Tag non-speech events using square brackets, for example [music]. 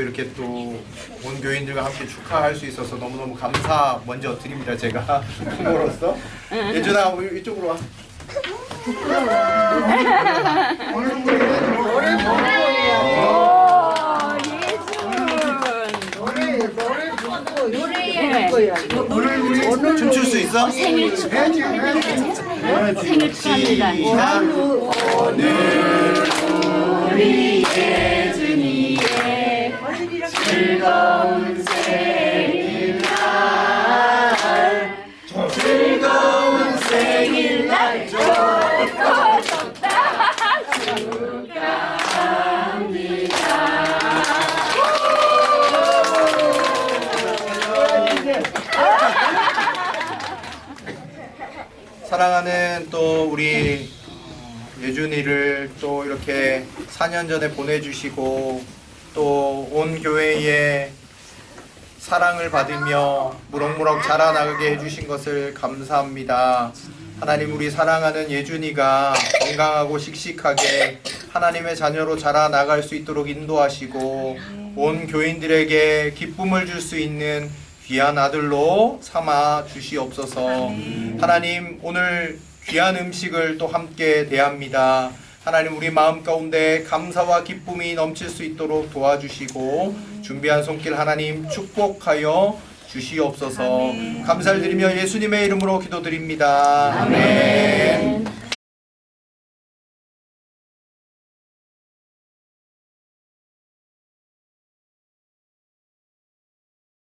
이렇게 또 온 교인들과 함께 축하할 수 있어서 너무너무 감사 먼저 드립니다. 제가 [laughs] 부모로서. 예준아 우리 이쪽으로 와. 춤출 수 있어? 생일 축하합니다. 생일 축하합니다. 시작. 사랑하는 또 우리 예준이를 또 이렇게 4년 전에 보내주시고 또 온 교회에 사랑을 받으며 무럭무럭 자라나게 해주신 것을 감사합니다. 하나님 우리 사랑하는 예준이가 건강하고 씩씩하게 하나님의 자녀로 자라나갈 수 있도록 인도하시고 온 교인들에게 기쁨을 줄 수 있는 귀한 아들로 삼아 주시옵소서. 하나님 오늘 귀한 음식을 또 함께 대합니다. 하나님 우리 마음 가운데 감사와 기쁨이 넘칠 수 있도록 도와주시고 준비한 손길 하나님 축복하여 주시옵소서. 감사를 드리며 예수님의 이름으로 기도드립니다. 아멘.